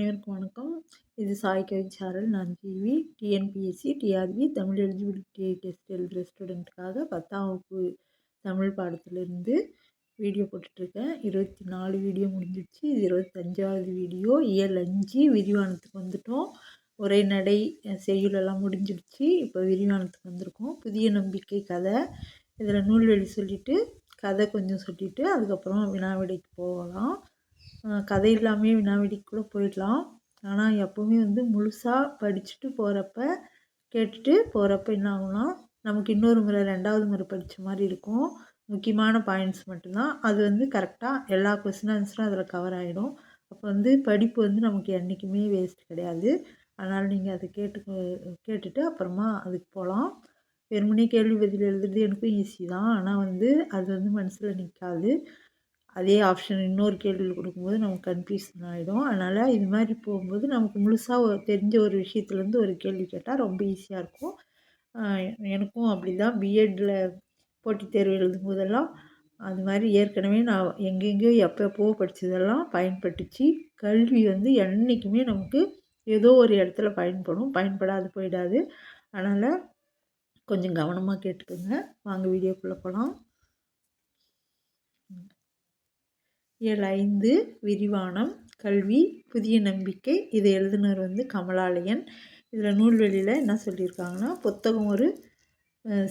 அனைவருக்கும் வணக்கம். இது சாய் கவிச்சாரல் நான் GV. TNPSC TRB Tamil eligibility test எழுதுகிற ஸ்டூடெண்ட்டுக்காக பத்தாம் வகுப்பு தமிழ் பாடத்துலேருந்து வீடியோ போட்டுட்ருக்கேன். இருபத்தி நாலு வீடியோ முடிஞ்சிடுச்சு. இது இருபத்தஞ்சாவது வீடியோ. இயல் அஞ்சு. விரிவானத்துக்கு வந்துட்டோம். ஒரே நடை செய்யுளெல்லாம் முடிஞ்சிடுச்சு. இப்போ விரிவானத்துக்கு வந்திருக்கோம். புதிய நம்பிக்கை கதை. இதில் நூல்வெளி சொல்லிவிட்டு கதை கொஞ்சம் சொல்லிவிட்டு அதுக்கப்புறம் வினாவிடைக்கு போகலாம். கதை இல்லாமையே வினாவிடிக்கு கூட போயிடலாம். ஆனால் எப்போவுமே வந்து முழுசாக படிச்சுட்டு போகிறப்ப கேட்டுட்டு போகிறப்ப என்ன ஆகும்னா நமக்கு இன்னொரு முறை ரெண்டாவது முறை படித்த மாதிரி இருக்கும். முக்கியமான பாயிண்ட்ஸ் மட்டும்தான். அது வந்து கரெக்டாக எல்லா கொஸ்டின் ஆன்சரும் அதில் கவர் ஆகிடும் அப்போ வந்து படிப்பு வந்து நமக்கு என்றைக்குமே வேஸ்ட் கிடையாது. அதனால் நீங்கள் அதை கேட்டு கேட்டுட்டு அப்புறமா அதுக்கு போகலாம் வெறுமனே கேள்வி பதில் எழுதுறது எனக்கும் ஈஸி தான். ஆனால் வந்து அது வந்து மனசில் நிற்காது அதே ஆப்ஷன் இன்னொரு கேள்வி கொடுக்கும்போது நமக்கு கன்ஃபியூஷன் ஆகிடும் அதனால் இது மாதிரி போகும்போது நமக்கு முழுசாக தெரிஞ்ச ஒரு விஷயத்துலேருந்து ஒரு கேள்வி கேட்டால் ரொம்ப ஈஸியாக இருக்கும். எனக்கும் அப்படி தான் பிஎட்டில் போட்டித் தேர்வு எழுதும் போதெல்லாம் அது மாதிரி ஏற்கனவே நான் எங்கெங்கேயோ எப்போ படித்ததெல்லாம் பயன்பட்டுச்சு. கல்வி வந்து என்றைக்குமே நமக்கு ஏதோ ஒரு இடத்துல பயன்படும். பயன்படாது போயிடாது. அதனால் கொஞ்சம் கவனமாக கேட்டுக்கோங்க. வாங்க வீடியோக்குள்ளே போகலாம் இயல் ஐந்து விரிவானம் கல்வி புதிய நம்பிக்கை இதை எழுதினர் வந்து கமலாலயன். இதில் நூல்வெளியில் என்ன சொல்லியிருக்காங்கன்னா புத்தகம் ஒரு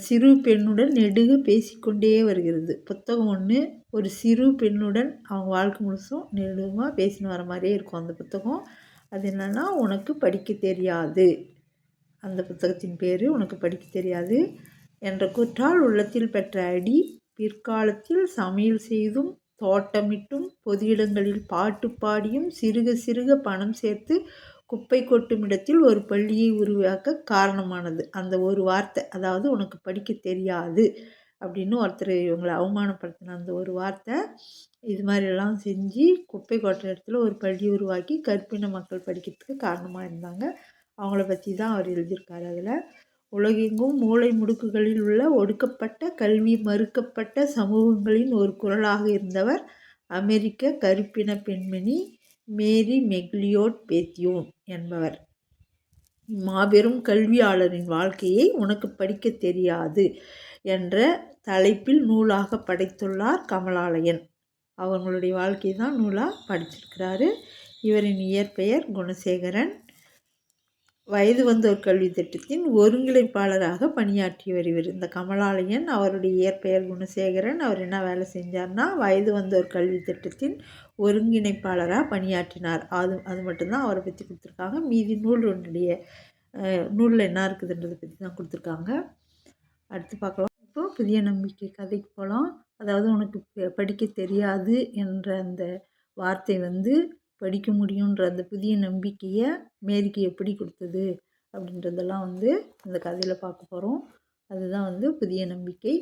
சிறு பெண்ணுடன் நெடுக பேசிக்கொண்டே வருகிறது. புத்தகம் ஒன்று ஒரு சிறு பெண்ணுடன் அவங்க வாழ்க்கை முழுசும் நெடுகமாக பேசின்னு வர மாதிரியே இருக்கும் அந்த புத்தகம். அது என்னென்னா உனக்கு படிக்க தெரியாது. அந்த புத்தகத்தின் பேர் உனக்கு படிக்க தெரியாது என்ற குற்றால் உள்ளத்தில் பெற்ற அடி பிற்காலத்தில் சமையல் செய்தும் தோட்டமிட்டும் பொது இடங்களில் பாட்டு பாடியும் சிறுக சிறுக பணம் சேர்த்து குப்பை கொட்டும் இடத்தில் ஒரு பள்ளியை உருவாக்க காரணமானது. அந்த ஒரு வார்த்தை அதாவது உனக்கு படிக்க தெரியாது அப்படின்னு ஒருத்தர் இவங்களை அவமானப்படுத்தின அந்த ஒரு வார்த்தை இது மாதிரிலாம் செஞ்சு குப்பை கொட்டுற இடத்துல ஒரு பள்ளி உருவாக்கி கற்பின மக்கள் படிக்கிறதுக்கு காரணமாக இருந்தாங்க. அவங்கள பற்றி தான் அவர் எழுதியிருக்காரு அதில். உலகெங்கும் மூலை முடுக்குகளில் உள்ள ஒடுக்கப்பட்ட கல்வி மறுக்கப்பட்ட சமூகங்களின் ஒரு குரலாக இருந்தவர் அமெரிக்க கருப்பின பெண்மணி மேரி மெக்லியோட் பேத்தியோன் என்பவர். மாபெரும் கல்வியாளரின் வாழ்க்கையை உனக்கு படிக்க தெரியாது என்ற தலைப்பில் நூலாக படைத்துள்ளார் கமலாலயன். அவங்களுடைய வாழ்க்கை தான் நூலாக படிச்சிருக்கிறாரு. இவரின் இயற்பெயர் குணசேகரன். வயது வந்தோர் கல்வி திட்டத்தின் ஒருங்கிணைப்பாளராக பணியாற்றியவர் இவர். இந்த கமலாலயன் அவருடைய இயற்பெயர் குணசேகரன் அவர் என்ன வேலை செஞ்சார்னா வயது வந்தோர் கல்வி திட்டத்தின் ஒருங்கிணைப்பாளராக பணியாற்றினார். அது அது மட்டும்தான் அவரை பற்றி கொடுத்துருக்காங்க. மீதி நூல் ஒன்றுடைய நூலில் என்ன இருக்குதுன்றதை பற்றி தான் கொடுத்துருக்காங்க. அடுத்து பார்க்கலாம். இப்போது புதிய நம்பிக்கை கதைக்கு போகலாம் அதாவது உனக்கு படிக்க தெரியாது என்ற அந்த வார்த்தை வந்து படிக்க முடியுன்ற அந்த புதிய நம்பிக்கையை மேரிக்கு எப்படி கொடுத்தது அப்படின்றதெல்லாம் வந்து அந்த கதையில் பார்க்க போகிறோம் அதுதான் வந்து புதிய நம்பிக்கை.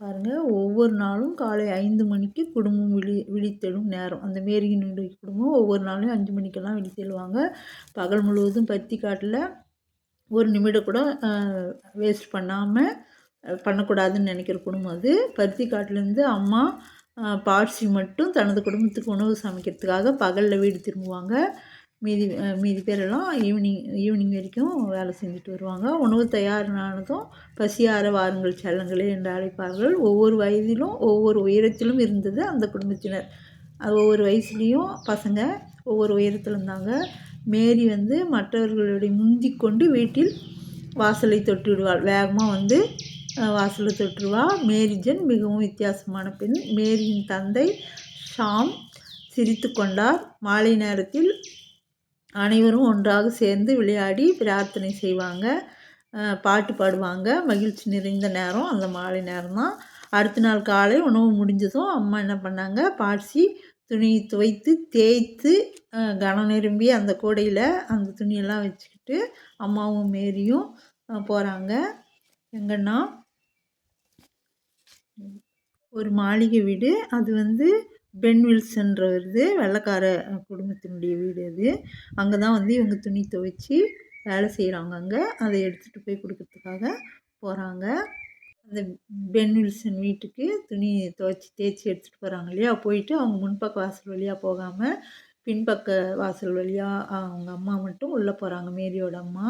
பாருங்கள் ஒவ்வொரு நாளும் காலை ஐந்து மணிக்கு குடும்பம் விழி விழித்தெழும் நேரம். அந்த மேரியினுடைய குடும்பம் ஒவ்வொரு நாளும் அஞ்சு மணிக்கெல்லாம் விழித்தெழுவாங்க. பகல் முழுவதும் பருத்தி காட்டில் ஒரு நிமிடம் கூட வேஸ்ட் பண்ணாமல் பண்ணக்கூடாதுன்னு நினைக்கிற குடும்பம் அது. பருத்தி காட்டிலேருந்து அம்மா பார்சி மட்டும் தனது குடும்பத்துக்கு உணவு சமைக்கிறதுக்காக பகலில் வீடு திரும்புவாங்க. மீதி மீதி பேரெல்லாம் ஈவினிங் ஈவினிங் வரைக்கும் வேலை செஞ்சுட்டு வருவாங்க. உணவு தயாரானதும் பசியார வாருங்கள் செல்லங்களே என்று அழைப்பார்கள். ஒவ்வொரு வயதிலும் ஒவ்வொரு உயரத்திலும் இருந்தது அந்த குடும்பத்தினர். அது ஒவ்வொரு வயசுலேயும் பசங்க ஒவ்வொரு உயரத்தில் இருந்தாங்க. மேரி வந்து மற்றவர்களுடைய முந்தி கொண்டு வீட்டில் வாசலை தொட்டு விடுவாள். வேகமாக வந்து வாசலை தொற்றுவா. மேரிஜன் மிகவும் வித்தியாசமான பெண். மேரியின் தந்தை ஷாம் சிரித்து கொண்டார். மாலை நேரத்தில் அனைவரும் ஒன்றாக சேர்ந்து விளையாடி பிரார்த்தனை செய்வாங்க. பாட்டு பாடுவாங்க. மகிழ்ச்சி நிறைந்த நேரம் அந்த மாலை நேரம் தான் அடுத்த நாள் காலை உணவு முடிஞ்சதும் அம்மா என்ன பண்ணாங்க? பாட்சி துணி துவைத்து தேய்த்து கனம் நிரம்பி அந்த கூடையில் அந்த துணியெல்லாம் வச்சுக்கிட்டு அம்மாவும் மேரியும் போகிறாங்க எங்கன்னா ஒரு மாளிகை வீடு. அது வந்து பென் வில்சன்றவரது வெள்ளைக்கார குடும்பத்தினுடைய வீடு அது. அங்கே தான் வந்து இவங்க துணி துவைச்சி வேலை செய்கிறாங்க அங்கே. அதை எடுத்துகிட்டு போய் கொடுக்கறதுக்காக போகிறாங்க அந்த பென் வில்சன் வீட்டுக்கு துணி துவைச்சி தேய்ச்சி எடுத்துகிட்டு போகிறாங்க இல்லையா? போயிட்டு அவங்க முன்பக்க வாசல் வழியாக போகாமல் பின்பக்க வாசல் வழியாக அவங்க அம்மா மட்டும் உள்ளே போகிறாங்க மேரியோட அம்மா.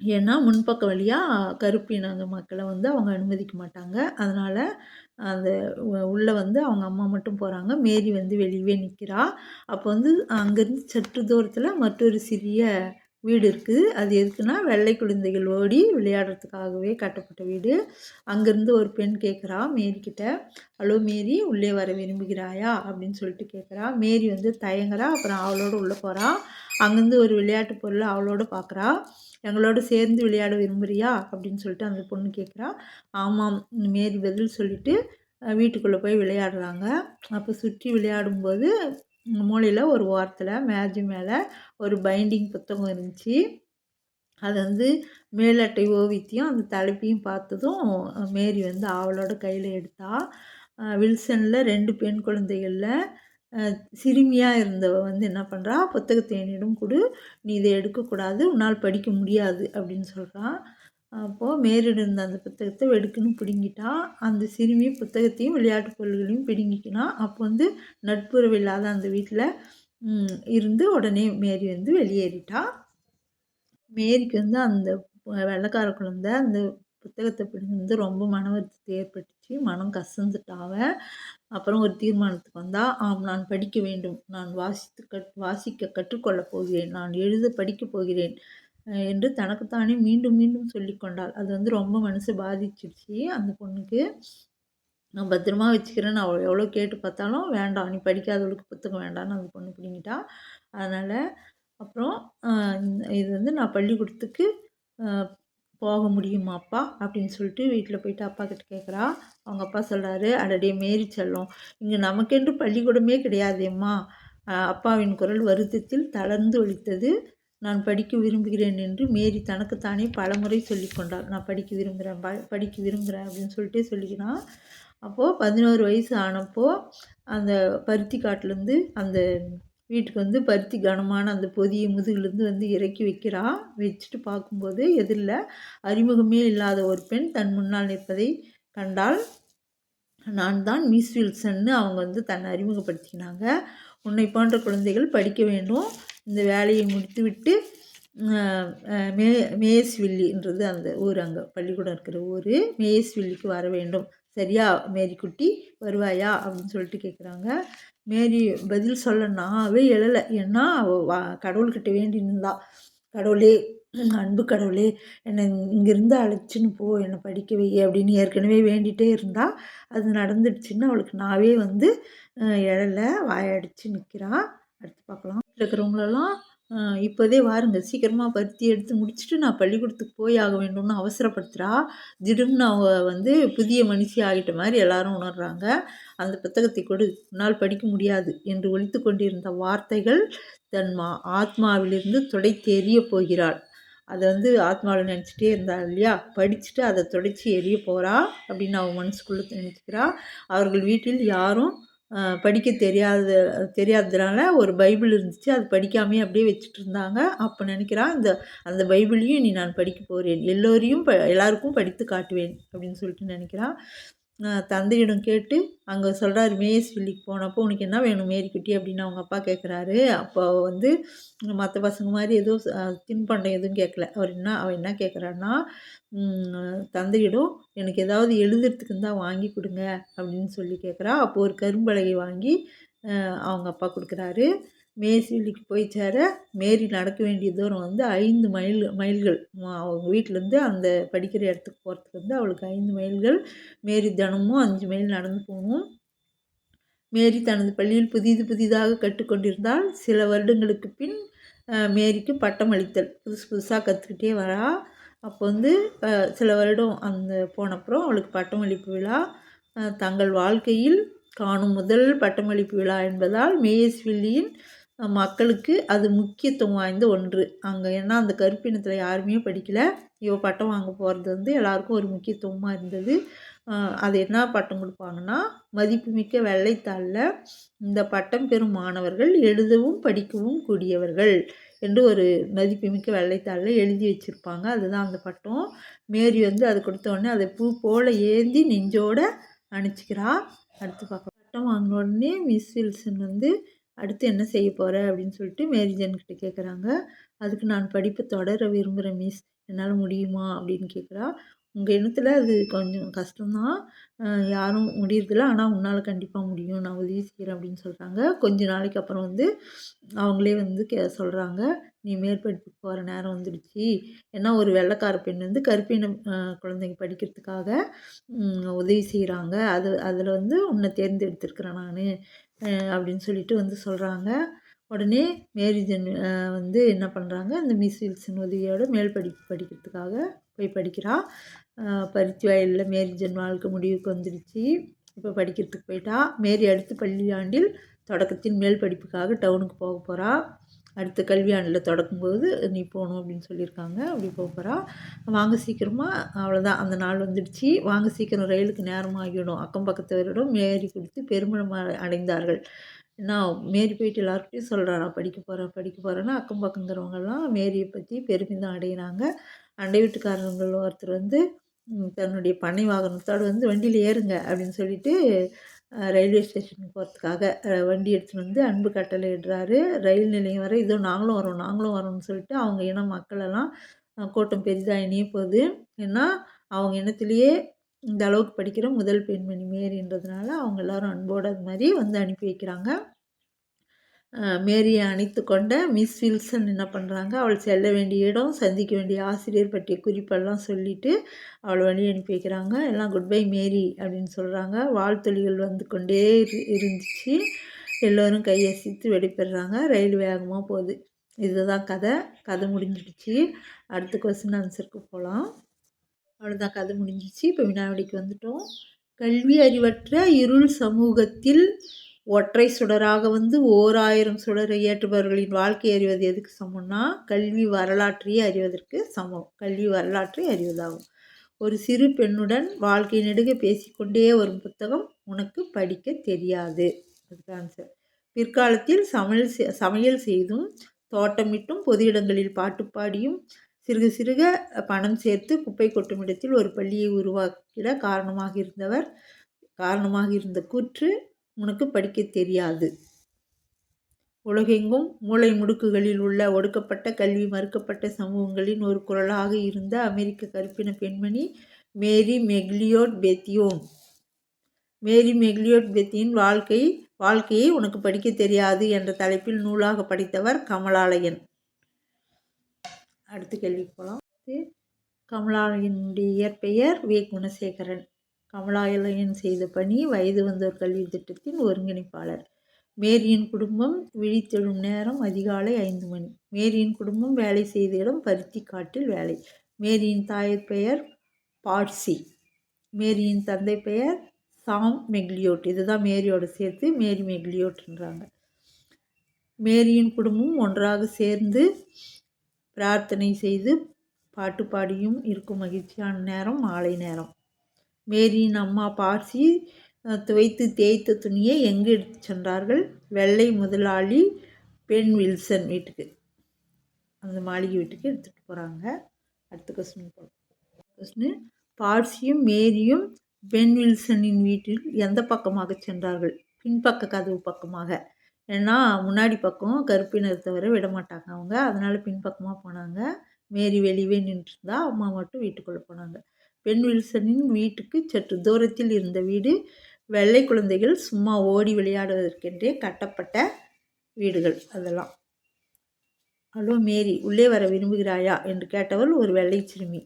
ஏன்னா முன்பக்க வழியாக கருப்பின மக்களை வந்து அவங்க அனுமதிக்க மாட்டாங்க. அதனால் அந்த உள்ளே வந்து அவங்க அம்மா மட்டும் போகிறாங்க மேரி வந்து வெளியவே நிற்கிறா அப்போ வந்து அங்கேருந்து சற்று தூரத்தில் மற்றொரு சிறிய வீடு இருக்குது அது எதுக்குன்னா வெள்ளை குழந்தைகள் ஓடி விளையாடுறதுக்காகவே கட்டப்பட்ட வீடு. அங்கேருந்து ஒரு பெண் கேட்குறா மேரி கிட்ட ஹலோ மேரி உள்ளே வர விரும்புகிறாயா? அப்படின்னு சொல்லிட்டு கேட்குறா மேரி வந்து தயங்குறா. அப்புறம் அவளோட உள்ளே போகிறா அங்கேருந்து ஒரு விளையாட்டு பொருளை அவளோட பார்க்குறா எங்களோட சேர்ந்து விளையாட விரும்புகிறியா அப்படின்னு சொல்லிட்டு அந்த பொண்ணு கேட்குறா ஆமாம் மேரி பதில் சொல்லிவிட்டு வீட்டுக்குள்ளே போய் விளையாடுறாங்க. அப்போ சுற்றி விளையாடும்போது மூலையில் ஒரு ஓரத்தில் மேஜை மேலே ஒரு பைண்டிங் புத்தகம் இருந்துச்சு. அது வந்து மேலட்டை ஓவியத்தையும் அந்த தலைப்பையும் பார்த்ததும் மேரி வந்து அவளோட கையில் எடுத்தா. வில்சனில் ரெண்டு பெண் குழந்தைகளில் சிறுமியாக இருந்தவ வந்து என்ன பண்ணுறா புத்தகத்தை என்னிடம் கொடு. நீ இதை எடுக்கக்கூடாது. உன்னால் படிக்க முடியாது அப்படின்னு சொல்கிறான் அப்போது மேரிடம் இருந்த அந்த புத்தகத்தை வெடுக்குன்னு பிடுங்கிட்டா. அந்த சிறுமி புத்தகத்தையும் விளையாட்டு பொருள்களையும் பிடுங்கிக்கினா. அப்போ வந்து நட்புறவு இல்லாத அந்த வீட்டில் இருந்து உடனே மேரி வந்து வெளியேறிட்டா. மேரிக்கு வந்து அந்த வெள்ளைக்கார குழந்தை அந்த புத்தகத்தை பிடிந்து ரொம்ப மன வருத்தத்தை ஏற்பட்டுச்சு மனம் கசந்துட்டாவ அப்புறம் ஒரு தீர்மானத்துக்கு வந்தால் ஆம் நான் படிக்க வேண்டும். நான் வாசித்து கட் வாசிக்க கற்றுக்கொள்ளப் போகிறேன். நான் எழுத படிக்கப் போகிறேன் என்று தனக்குத்தானே மீண்டும் மீண்டும் சொல்லிக்கொண்டாள் அது வந்து ரொம்ப மனசு பாதிச்சிடுச்சு அந்த பொண்ணுக்கு. நான் பத்திரமா வச்சுக்கிறேன்னு அவள் எவ்வளோ கேட்டு பார்த்தாலும் வேண்டாம் நீ படிக்காதவளுக்கு புத்தகம் வேண்டாம்னு அந்த பொண்ணு பிடிங்கிட்டா. அதனால் அப்புறம் இது வந்து நான் பள்ளிக்கூடத்துக்கு போக முடியுமா அப்பா? அப்படின்னு சொல்லிட்டு வீட்டில் போயிட்டு அப்பா கிட்ட கேட்குறா அவங்க அப்பா சொல்கிறாரு அடடே மேரி செல்லும் இங்கே நமக்கென்று பள்ளிக்கூடமே கிடையாதேம்மா. அப்பாவின் குரல் வருத்தத்தில் தளர்ந்து ஒழித்தது நான் படிக்க விரும்புகிறேன் என்று மேரி தனக்குத்தானே பலமுறை சொல்லிக்கொண்டாள் நான் படிக்க விரும்புகிறேன் ப படிக்க விரும்புகிறேன் அப்படின்னு சொல்லிட்டு சொல்லிக்கிறான் அப்போது பதினோரு வயசு ஆனப்போ அந்த பருத்தி காட்டிலேருந்து அந்த வீட்டுக்கு வந்து பருத்தி கனமான அந்த பொதியை முதுகுலேருந்து வந்து இறக்கி வைக்கிறா. வச்சுட்டு பார்க்கும்போது எதிரில் அறிமுகமே இல்லாத ஒரு பெண் தன் முன்னால் நிற்பதை கண்டால் நான் தான் மிஸ் வில்சன்னு அவங்க வந்து தன்னை அறிமுகப்படுத்தினாங்க உன்னை போன்ற குழந்தைகள் படிக்க வேண்டும். இந்த வேலையை முடித்துவிட்டு மே மேயஸ்வில்லின்றது அந்த ஊர் அங்கே பள்ளிக்கூடம் இருக்கிற ஊர். மேயஸ்வில்லிக்கு வர வேண்டும். சரியா மேரிக்குட்டி? வருவாயா? அப்படின்னு சொல்லிட்டு கேட்குறாங்க. மேரி பதில் சொல்லனாவே எழலை. ஏன்னா வா கடவுள்கிட்ட வேண்டி இருந்தா கடவுளே அன்பு கடவுளே என்னை இங்கேருந்து அழைச்சின்னு போ என்னை படிக்க வை அப்படின்னு ஏற்கனவே வேண்டிகிட்டே இருந்தால் அது நடந்துடுச்சுன்னு அவளுக்கு நாவே வந்து எழலை. வாயடிச்சு நிற்கிறா அடுத்து பார்க்கலாம். இருக்கிறவங்களெல்லாம் இப்போதே வாருங்க சீக்கிரமாக பருத்தி எடுத்து முடிச்சுட்டு நான் பள்ளிக்கூடத்துக்கு போய் ஆக வேண்டும்னு அவசரப்படுத்துகிறா திடீர்னு அவங்க வந்து புதிய மனுஷி ஆகிட்ட மாதிரி எல்லாரும் உணர்றாங்க. அந்த புத்தகத்தை கொடு. உன்னால் படிக்க முடியாது என்று ஒழித்து கொண்டிருந்த வார்த்தைகள் தன் மா ஆத்மாவிலிருந்து தொடை தெரிய போகிறாள். அதை வந்து ஆத்மாவில் நினச்சிட்டே இருந்தாள் இல்லையா? படிச்சுட்டு அதை துடைச்சி எரிய போகிறா அப்படின்னு அவன் மனசுக்குள்ளே நினச்சிக்கிறா. அவர்கள் வீட்டில் யாரும் படிக்க தெரியாத தெரியாததுனால ஒரு பைபிள் இருந்துச்சு. அது படிக்காமே அப்படியே வச்சுட்டு இருந்தாங்க அப்போ நினைக்கிறான் அந்த அந்த பைபிளையும் நீ நான் படிக்க போகிறேன் எல்லோரையும் ப எல்லாருக்கும் படித்து காட்டுவேன் அப்படின்னு சொல்லிட்டு நினைக்கிறான். தந்தையிடம் கேட்டு அங்கே சொல்கிறாரு மேயஸ்வில்லிக்கு போனப்போ உனக்கு என்ன வேணும் மேரிக்குட்டி அப்படின்னு அவங்க அப்பா கேட்குறாரு அப்போ வந்து மற்ற பசங்க மாதிரி எதுவும் தின்பண்டம் எதுவும் கேட்கல அவர் என்ன அவர் என்ன கேட்குறான்னா தந்தையிடம் எனக்கு ஏதாவது எழுதுறதுக்கு இருந்தால் வாங்கி கொடுங்க அப்படின்னு சொல்லி கேட்குறா அப்போது ஒரு கரும்பலகை வாங்கி அவங்க அப்பா கொடுக்குறாரு. மேசிலிக்கு போய் சேர மேரி நடக்க வேண்டிய தூரம் வந்து ஐந்து மைல் மைல்கள். அவங்க வீட்டிலேருந்து அந்த படிக்கிற இடத்துக்கு போகிறதுக்கு வந்து அவளுக்கு ஐந்து மைல்கள். மேரி தினமும் அஞ்சு மைல் நடந்து போகணும். மேரி தனது பள்ளியில் புதிது புதிதாக கற்றுக்கொண்டிருந்தால் சில வருடங்களுக்கு பின் மேரிக்கு பட்டம் அளித்தல். புதுசு புதுசாக கற்றுக்கிட்டே வரா. அப்போ வந்து சில வருடம் அந்த போனப்புறம் அவளுக்கு பட்டமளிப்பு விழா. தங்கள் வாழ்க்கையில் காணும் முதல் பட்டமளிப்பு விழா என்பதால் மேயஸ்வில்லியின் மக்களுக்கு அது முக்கியத்துவம் வாய்ந்த ஒன்று. அங்கே ஏன்னா அந்த கருப்பினத்தில் யாருமே படிக்கலை. இவ பட்டம் வாங்க போகிறது வந்து எல்லாருக்கும் ஒரு முக்கியத்துவமாக இருந்தது. அது என்ன பட்டம் கொடுப்பாங்கன்னா மதிப்புமிக்க வெள்ளைத்தாளில் இந்த பட்டம் பெறும் மாணவர்கள் எழுதவும் படிக்கவும் கூடியவர்கள் என்று ஒரு மதிப்புமிக்க வெள்ளைத்தாளில் எழுதி வச்சுருப்பாங்க. அதுதான் அந்த பட்டம். மேரி வந்து அது கொடுத்த உடனே அதை பூ போல் ஏந்தி நெஞ்சோடு அணிச்சிக்கிறா. அடுத்து பார்க்க பட்டம் வாங்கின உடனே மிஸ் வில்சன் வந்து அடுத்து என்ன செய்ய போகிற அப்படின்னு சொல்லிட்டு மேரி கிட்ட கேட்குறாங்க அதுக்கு நான் படிப்பு தொடர விரும்புகிறேன் மிஸ். என்னால் முடியுமா? அப்படின்னு கேட்குறா உங்கள் எண்ணத்தில் அது கொஞ்சம் கஷ்டம்தான். யாரும் முடியறதில்ல. ஆனால் உன்னால் கண்டிப்பாக முடியும். நான் உதவி செய்கிறேன் அப்படின்னு சொல்கிறாங்க கொஞ்ச நாளைக்கு அப்புறம் வந்து அவங்களே வந்து கே சொல்கிறாங்க நீ மேற்படிப்புக்கு போகிற நேரம் வந்துடுச்சு. ஏன்னா ஒரு வெள்ளைக்கார பெண் வந்து கருப்பினம் குழந்தைங்க படிக்கிறதுக்காக உதவி செய்கிறாங்க அது அதில் வந்து உன்னை தேர்ந்தெடுத்திருக்கிறேன் நான். அப்படின்னு சொல்லிட்டு வந்து சொல்கிறாங்க உடனே மேரிஜன் வந்து என்ன பண்ணுறாங்க அந்த மிஸ் வில்சன் உதவியோட மேல் படிப்பு படிக்கிறதுக்காக போய் படிக்கிறா. பருத்தி வயலில் மேரிஜன் வாழ்க்கை முடிவுக்கு வந்துடுச்சு இப்போ படிக்கிறதுக்கு போயிட்டா. மேரி அடுத்த பள்ளியாண்டில் தொடக்கத்தின் மேல் படிப்புக்காக டவுனுக்கு போக போகிறா அடுத்த கல்வியாண்டில் தொடக்கும்போது நீ போகணும் அப்படின்னு சொல்லியிருக்காங்க. அப்படி போக போகிறா வாங்க சீக்கிரமாக அவ்வளோதான் அந்த நாள் வந்துடுச்சு. வாங்க சீக்கிரம் ரயிலுக்கு நேரம் ஆகிடும் அக்கம் பக்கத்தவரிடம் மேரி கொடுத்து பெருமிதம் அடைந்தார்கள். நான் மேரி போயிட்டு எல்லாருக்கிட்டையும் சொல்கிறேன் நான் படிக்க போகிறேன் படிக்க போகிறேன்னா அக்கம் பக்கங்கிறவங்கெல்லாம் மேரியை பற்றி பெருமிதம் அடையினாங்க அண்டை வீட்டுக்காரங்கள் ஒருத்தர் வந்து தன்னுடைய பண்ணை வாகனத்தோடு வந்து வண்டியில் ஏறுங்க அப்படின்னு சொல்லிட்டு ரயில்வே ஸ்டேஷனுக்கு போகிறதுக்காக வண்டி எடுத்துகிட்டு வந்து அன்பு கட்டளை இடுறாரு ரயில் நிலையம் வரை இதோ நாங்களும் வரோம் நாங்களும் வரோம்னு சொல்லிட்டு அவங்க இன மக்களெல்லாம் கூட்டம் பெரிதாக இணைய போகுது. ஏன்னா அவங்க இனத்திலேயே இந்த அளவுக்கு படிக்கிற முதல் பெண்மணி மேரின்றதுனால அவங்க எல்லோரும் அன்போடு அது மாதிரி வந்து அனுப்பி வைக்கிறாங்க. மேரியை அணைத்து கொண்ட மிஸ் வில்சன் என்ன பண்ணுறாங்க அவள் செல்ல வேண்டிய இடம் சந்திக்க வேண்டிய ஆசிரியர் பற்றிய குறிப்பெல்லாம் சொல்லிவிட்டு அவளை வழி அனுப்பி வைக்கிறாங்க. எல்லாம் குட் பை மேரி அப்படின்னு சொல்கிறாங்க வாழ்த்தொழிகள் வந்து கொண்டே இருந்துச்சு. எல்லோரும் கையசித்து வெடிப்படுறாங்க ரயில் வேகமாக போகுது. இதுதான் கதை. கதை முடிஞ்சிடுச்சு. அடுத்த கொஸ்டின் ஆன்சருக்கு போகலாம் அவ்வளோதான் கதை முடிஞ்சிச்சு. இப்போ வினாவடிக்கு வந்துட்டோம். கல்வி அறிவற்ற இருள் சமூகத்தில் ஒற்றை சுடராக வந்து ஓர் ஆயிரம் சுடரை ஏற்றுபவர்களின் வாழ்க்கை அறிவது எதுக்கு சமம்னா கல்வி வரலாற்றையே அறிவதற்கு சமம். கல்வி வரலாற்றை அறிவதாகும். ஒரு சிறு பெண்ணுடன் வாழ்க்கை நெடுக பேசிக்கொண்டே வரும் புத்தகம் உனக்கு படிக்க தெரியாது. அதுக்கு ஆன்சர் பிற்காலத்தில் சமையல் சமையல் செய்தும் தோட்டமிட்டும் பொது இடங்களில் பாட்டு பாடியும் சிறுக சிறுக பணம் சேர்த்து குப்பை கொட்டும் இடத்தில் ஒரு பள்ளியை உருவாக்கிட காரணமாக இருந்தவர் காரணமாக இருந்த கூற்று உனக்கு படிக்க தெரியாது. உலகெங்கும் மூளை முடுக்குகளில் உள்ள ஒடுக்கப்பட்ட கல்வி மறுக்கப்பட்ட சமூகங்களின் ஒரு குரலாக இருந்த அமெரிக்க கருப்பின பெண்மணி மேரி மெக்லியோட் பெத்தியோன் மேரி மெக்லியோட் பெத்தியின் வாழ்க்கை வாழ்க்கையை உனக்கு படிக்க தெரியாது என்ற தலைப்பில் நூலாக படித்தவர் கமலாலயன். அடுத்த கேள்விக்கு போகலாம் கமலாலயனுடைய இயற்பெயர் வே. குணசேகரன். கமலாலயன் செய்த பணி வயது வந்தோர் கல்வி திட்டத்தின் ஒருங்கிணைப்பாளர். மேரியின் குடும்பம் விழித்தெழும் நேரம் அதிகாலை ஐந்து மணி. மேரியின் குடும்பம் வேலை செய்த இடம் பருத்தி காட்டில் வேலை. மேரியின் தாயர் பெயர் பாட்சி மேரியின் தந்தை பெயர் சாம் மெக்லியோட். இதுதான் மேரியோட சேர்த்து மேரி மெக்லியோட்ன்றாங்க மேரியின் குடும்பம் ஒன்றாக சேர்ந்து பிரார்த்தனை செய்து பாட்டு பாடியும் இருக்கும் மகிழ்ச்சியான நேரம் மாலை நேரம். மேரியின் அம்மா பார்சி துவைத்து தேய்த்த துணியை எங்கு எடுத்து சென்றார்கள்? வெள்ளை முதலாளி பெண் வில்சன் வீட்டுக்கு. அந்த மாளிகை வீட்டுக்கு எடுத்துகிட்டு போகிறாங்க அடுத்த கொஸ்டின் போகிறோம் கொஸ்டின் பார்சியும் மேரியும் பென் வில்சனின் வீட்டில் எந்த பக்கமாக சென்றார்கள்? பின்பக்க கதவு பக்கமாக. ஏன்னா முன்னாடி பக்கம் கருப்பினர் தவிர விட மாட்டாங்க அவங்க. அதனால் பின்பக்கமாக போனாங்க. மேரி வெளியே நின்றுருந்தா அம்மா மட்டும் வீட்டுக்குள்ளே போனாங்க. பெண் வில்சனின் வீட்டுக்கு சற்று தூரத்தில் இருந்த வீடு வெள்ளை குழந்தைகள் சும்மா ஓடி விளையாடுவதற்கென்றே கட்டப்பட்ட வீடுகள் அதெல்லாம். ஹலோ மேரி உள்ளே வர விரும்புகிறாயா? என்று கேட்டவள் ஒரு வெள்ளை சிறுமி.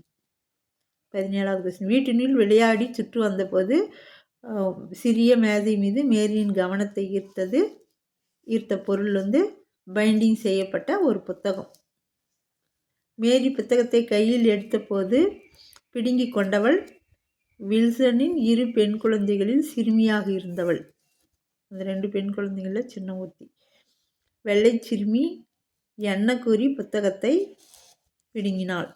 பதினேழாவது கொஸ்டின் வீட்டினுள் விளையாடி சுற்று வந்தபோது சிறிய மேதை மீது மேரியின் கவனத்தை ஈர்த்தது ஈர்த்த பொருள் வந்து பைண்டிங் செய்யப்பட்ட ஒரு புத்தகம். மேரி புத்தகத்தை கையில் எடுத்தபோது பிடுங்கி கொண்டவள். வில்சனின் இரு பெண் குழந்தைகளில் சிறுமியாக இருந்தவள். அந்த ரெண்டு பெண் குழந்தைகளில் சின்ன ஊர்த்தி வெள்ளை சிறுமி எண்ணெய் கூறி புத்தகத்தை பிடுங்கினாள்.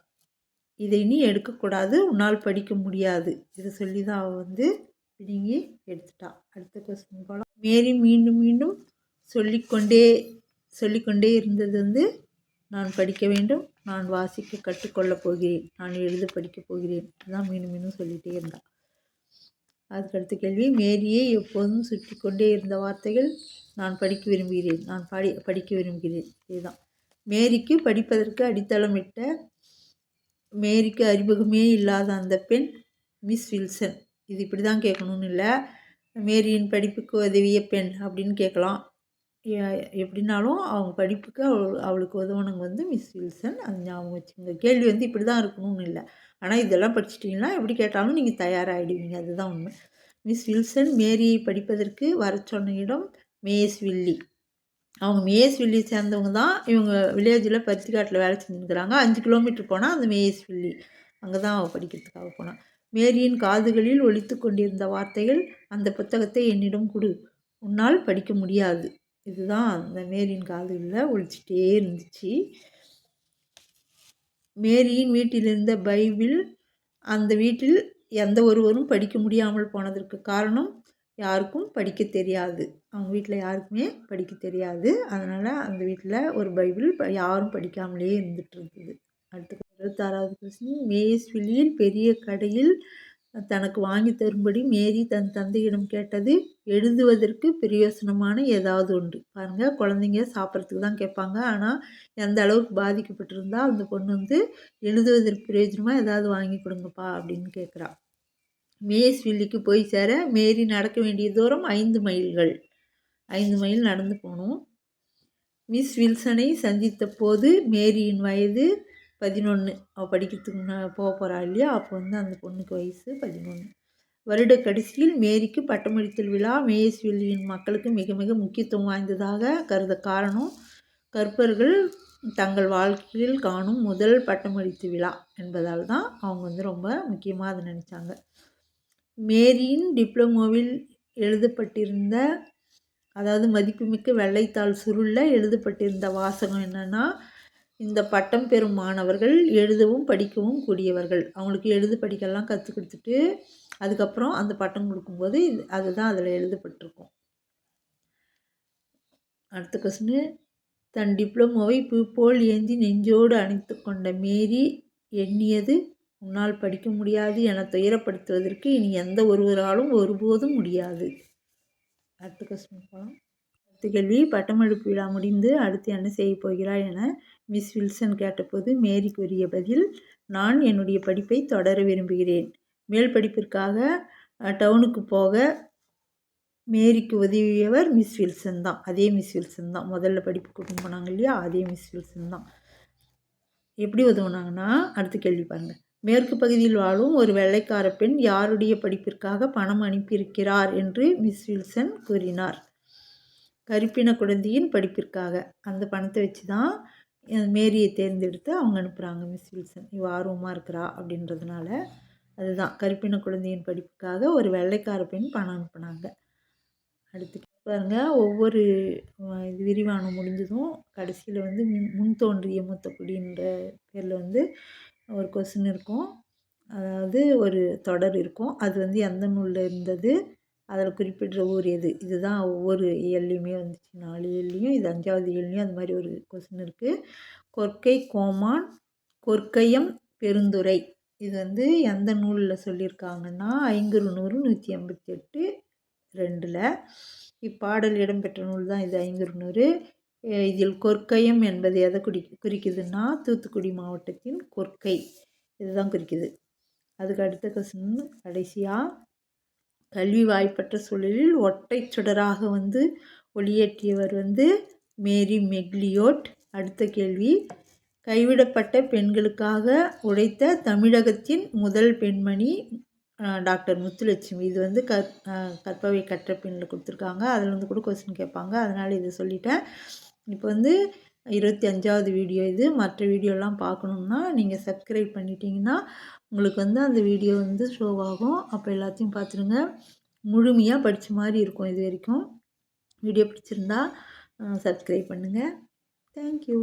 இதை நீ எடுக்கக்கூடாது உன்னால் படிக்க முடியாது. இதை சொல்லி தான் அவள் வந்து பிடுங்கி எடுத்துட்டா. அடுத்த கொஸ்டின் போகலாம் மேரி மீண்டும் மீண்டும் சொல்லிக்கொண்டே சொல்லிக்கொண்டே இருந்தது வந்து நான் படிக்க வேண்டும். நான் வாசிக்க கற்றுக்கொள்ளப் போகிறேன். நான் எழுத படிக்கப் போகிறேன் அதுதான் மீண்டும் மீண்டும் சொல்லிகிட்டே இருந்தான் அதுக்கடுத்த கேள்வி மேரியை எப்போதும் சுற்றி கொண்டே இருந்த வார்த்தைகள் நான் படிக்க விரும்புகிறேன். நான் படி படிக்க விரும்புகிறேன். இதுதான். மேரிக்கு படிப்பதற்கு அடித்தளமிட்ட மேரிக்கு அறிமுகமே இல்லாத அந்த பெண் மிஸ் வில்சன். இது இப்படி தான் கேட்கணுன்னு இல்லை. மேரியின் படிப்புக்கு உதவிய பெண் அப்படின்னு கேட்கலாம். எப்படின்னாலும் அவங்க படிப்புக்கு அவள் அவளுக்கு உதவுனவங்க வந்து மிஸ் வில்சன். அது ஞாபகம் வச்சுங்க கேள்வி வந்து இப்படி தான் இருக்கணும்னு இல்லை. ஆனால் இதெல்லாம் படிச்சிட்டிங்கன்னா எப்படி கேட்டாலும் நீங்கள் தயாராகிடுவீங்க அதுதான் உண்மை. மிஸ் வில்சன் மேரியை படிப்பதற்கு வர சொன்ன இடம் மேஸ் வில்லி. அவங்க மேஸ் வில்லி சேர்ந்தவங்க தான் இவங்க வில்லேஜில் பருத்திக்காட்டில் வேலை செஞ்சுருக்கிறாங்க. அஞ்சு கிலோமீட்டர் போனால் அந்த மேஸ் வில்லி. அங்கே தான் அவள் படிக்கிறதுக்காக போனான் மேரியின் காதுகளில் ஒழித்து கொண்டிருந்த வார்த்தைகள் அந்த புத்தகத்தை என்னிடம் கொடு. உன்னால் படிக்க முடியாது. இதுதான் அந்த மேரியின் காதுகளில் ஒழிச்சிட்டே இருந்துச்சு. மேரியின் வீட்டில் இருந்த பைபிள் அந்த வீட்டில் எந்த ஒருவரும் படிக்க முடியாமல் போனதற்கு காரணம் யாருக்கும் படிக்க தெரியாது. அவங்க வீட்டில் யாருக்குமே படிக்க தெரியாது. அதனால் அந்த வீட்டில் ஒரு பைபிள் யாரும் படிக்காமலே இருந்துகிட்டு இருந்தது. அடுத்து இருபத்தாறாவது கொஸ்டின் மேஸ்விலியில் பெரிய கடையில் தனக்கு வாங்கி தரும்படி மேரி தன் தந்தையிடம் கேட்டது எழுதுவதற்கு பிரயோசனமான ஏதாவது உண்டு பாருங்கள் குழந்தைங்க சாப்பிட்றதுக்கு தான் கேட்பாங்க. ஆனால் எந்த அளவுக்கு பாதிக்கப்பட்டிருந்தால் அந்த பொண்ணு வந்து எழுதுவதற்கு பிரயோஜனமாக ஏதாவது வாங்கி கொடுங்கப்பா அப்படின்னு கேட்குறா. மேஸ் வில்லிக்கு போய் சேர மேரி நடக்க வேண்டிய தூரம் ஐந்து மைல்கள். ஐந்து மைல் நடந்து போகணும் மிஸ் வில்சனை சந்தித்த போது மேரியின் வயது பதினொன்று அவள் படிக்கிறதுக்கு போக போகிறா இல்லையா? அப்போ வந்து அந்த பொண்ணுக்கு வயசு பதினொன்று வருட கடைசியில் மேரிக்கு பட்டமளித்தல் விழா மேயஸ்வில்லியின் மக்களுக்கு மிக மிக முக்கியத்துவம் வாய்ந்ததாக கருத காரணம் கற்பர்கள் தங்கள் வாழ்க்கையில் காணும் முதல் பட்டமளித்து விழா என்பதால் தான் அவங்க வந்து ரொம்ப முக்கியமாக அதை நினச்சாங்க. மேரியின் டிப்ளமோவில் எழுதப்பட்டிருந்த அதாவது மதிப்புமிக்க வெள்ளைத்தாள் சுருளில் எழுதப்பட்டிருந்த வாசகம் என்னென்னா இந்த பட்டம் பெறும் மாணவர்கள் எழுதவும் படிக்கவும் கூடியவர்கள். அவங்களுக்கு எழுத படிக்கலாம் கற்றுக் கொடுத்துட்டு அதுக்கப்புறம் அந்த பட்டம் கொடுக்கும்போது இது அதுதான் அதில் எழுதப்பட்டிருக்கும். அடுத்த கொஸ்டின் தன் டிப்ளமோவை பூ போல் ஏந்தி நெஞ்சோடு அணைத்து கொண்ட மேரி எண்ணியது உன்னால் படிக்க முடியாது என துயரப்படுத்துவதற்கு இனி எந்த ஒருவராலும் ஒருபோதும் முடியாது. அடுத்த கொஸ்டின் போகலாம் அடுத்த கேள்வி பட்டமளிப்பு விழா முடிந்து அடுத்து என்ன செய்ய போகிறாய் என மிஸ் வில்சன் கேட்டபோது மேரி கூறிய பதில் நான் என்னுடைய படிப்பை தொடர விரும்புகிறேன். மேல் படிப்பிற்காக டவுனுக்கு போக மேரிக்கு உதவியவர் மிஸ் வில்சன் தான். அதே மிஸ் வில்சன் தான். முதல்ல படிப்பு கூட்டின்னு போனாங்க இல்லையா? அதே மிஸ் வில்சன் தான். எப்படி உதவுனாங்கன்னா அடுத்த கேள்வி பாருங்கள் மேற்கு பகுதியில் வாழும் ஒரு வெள்ளைக்கார பெண் யாருடைய படிப்பிற்காக பணம் அனுப்பியிருக்கிறார் என்று மிஸ் வில்சன் கூறினார். கருப்பின குழந்தையின் படிப்பிற்காக. அந்த பணத்தை வச்சு தான் மேரியை தேர்ந்தெடுத்து அவங்க அனுப்புகிறாங்க மிஸ் வில்சன். இவ ஆர்வமாக இருக்கிறா? அப்படின்றதுனால அதுதான். கருப்பின குழந்தையின் படிப்புக்காக ஒரு வெள்ளைக்கார பெண் பணம் அனுப்புனாங்க. அடுத்து பாருங்கள் ஒவ்வொரு இது விரிவானம் முடிஞ்சதும் கடைசியில் வந்து முன் முன் தோன்றிய மூத்தக்குடின்ற பேரில் வந்து ஒரு கொஸ்டின் இருக்கும். அதாவது ஒரு தொடர் இருக்கும். அது வந்து எந்த நூலில் இருந்தது? அதில் குறிப்பிடுற ஊர் எது? இதுதான் ஒவ்வொரு இயல்லையுமே வந்துச்சு. நாலு இயல்லையும் இது அஞ்சாவது இயல்லையும் அது மாதிரி ஒரு கொஸ்டின் இருக்குது கொற்கை கோமான் கொற்கையம் பெருந்துரை இது வந்து எந்த நூலில் சொல்லியிருக்காங்கன்னா ஐங்குறு நூறு நூற்றி ஐம்பத்தி எட்டு ரெண்டில். இப்பாடல் இடம்பெற்ற நூல் தான் இது ஐங்குறு நூறு. இதில் கொற்கையம் என்பது எதை குடி குறிக்குதுன்னா தூத்துக்குடி மாவட்டத்தின் கொற்கை. இதுதான் குறிக்குது. அதுக்கு அடுத்த கொஸ்டின் கடைசியாக கல்வி வாய்ப்பற்ற சூழலில் ஒற்றை சுடராக வந்து ஒளியேற்றியவர் வந்து மேரி மெக்லியோட். அடுத்த கேள்வி. கைவிடப்பட்ட பெண்களுக்காக உழைத்த தமிழகத்தின் முதல் பெண்மணி டாக்டர் முத்துலட்சுமி. இது வந்து கற் கற்பவை கற்ற பெண்ணில் கொடுத்துருக்காங்க. அதில் வந்து கூட கொஸ்டின் கேட்பாங்க. அதனால் இதை சொல்லிட்டேன். இப்போ வந்து இருபத்தி அஞ்சாவது வீடியோ இது. மற்ற வீடியோலாம் பார்க்கணுன்னா நீங்கள் சப்ஸ்கிரைப் பண்ணிட்டீங்கன்னா உங்களுக்கு வந்து அந்த வீடியோ வந்து ஷோ ஆகும். அப்போ எல்லாத்தையும் பார்த்துருங்க. முழுமையாக படித்த மாதிரி இருக்கும் இது வரைக்கும். வீடியோ பிடிச்சிருந்தா சப்ஸ்கிரைப் பண்ணுங்கள் தேங்க்யூ